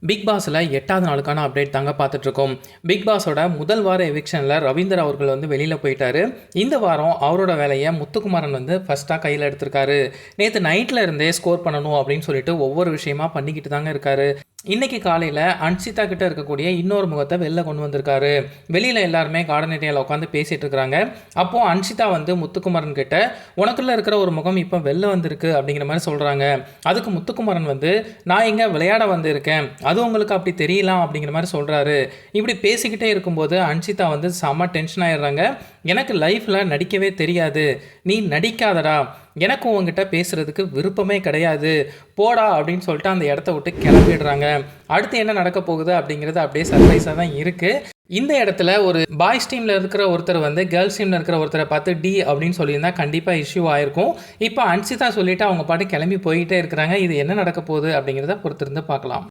Big பாஸில் எட்டாவது நாளுக்கான அப்டேட் தாங்க பார்த்துட்ருக்கோம். பிக் பாஸோட முதல் வார எவிக்ஷனில் ரவீந்தர் அவர்கள் வந்து வெளியில் போயிட்டாரு. இந்த வாரம் அவரோட வேலையை முத்துக்குமாரன் வந்து ஃபஸ்ட்டாக கையில் எடுத்திருக்காரு. நேற்று நைட்டில் இருந்தே ஸ்கோர் பண்ணணும் அப்படின்னு சொல்லிட்டு ஒவ்வொரு விஷயமா பண்ணிக்கிட்டு தாங்க இருக்காரு. இன்னைக்கு காலையில் அன்சிதா கிட்ட இருக்கக்கூடிய இன்னொரு முகத்தை வெளில கொண்டு வந்திருக்காரு. வெளியில் எல்லாருமே கார்டன் ஏரியாவில் உட்காந்து பேசிகிட்டு இருக்கிறாங்க. அப்போது அன்சிதா வந்து முத்துக்குமரன் கிட்ட உனக்குள்ளே இருக்கிற ஒரு முகம் இப்போ வெளில வந்திருக்கு அப்படிங்கிற மாதிரி சொல்கிறாங்க அதுக்கு முத்துக்குமரன் வந்து நான் இங்கே விளையாட வந்திருக்கேன். அது உங்களுக்கு அப்படி தெரியலாம் அப்படிங்கிற மாதிரி சொல்கிறாரு இப்படி பேசிக்கிட்டே இருக்கும்போது அன்சிதா வந்து செம்ம டென்ஷன் ஆயிடுறாங்க. எனக்கு லைஃப்பில் நடிக்கவே தெரியாது. நீ நடிக்காதடா. எனக்கும் உங்ககிட்ட பேசுகிறதுக்கு விருப்பமே கிடையாது. போடா அப்படின்னு சொல்லிட்டு அந்த இடத்த விட்டு கிளம்பிடுறாங்க. அடுத்து என்ன நடக்க போகுது அப்படிங்கிறது அப்படியே சர்ப்ரைஸாக தான் இருக்குது இந்த இடத்துல ஒரு பாய்ஸ் டீமில் இருக்கிற ஒருத்தர் வந்து கேர்ள்ஸ் டீமில் இருக்கிற ஒருத்தரை பார்த்து டி அப்படின்னு சொல்லியிருந்தா கண்டிப்பாக இஷ்யூ ஆயிருக்கும். இப்போ அன்சிதா சொல்லிட்டு அவங்க பாட்டு கிளம்பி போயிட்டே இருக்கிறாங்க. இது என்ன நடக்க போகுது அப்படிங்கிறத பொறுத்திருந்து பார்க்கலாம்.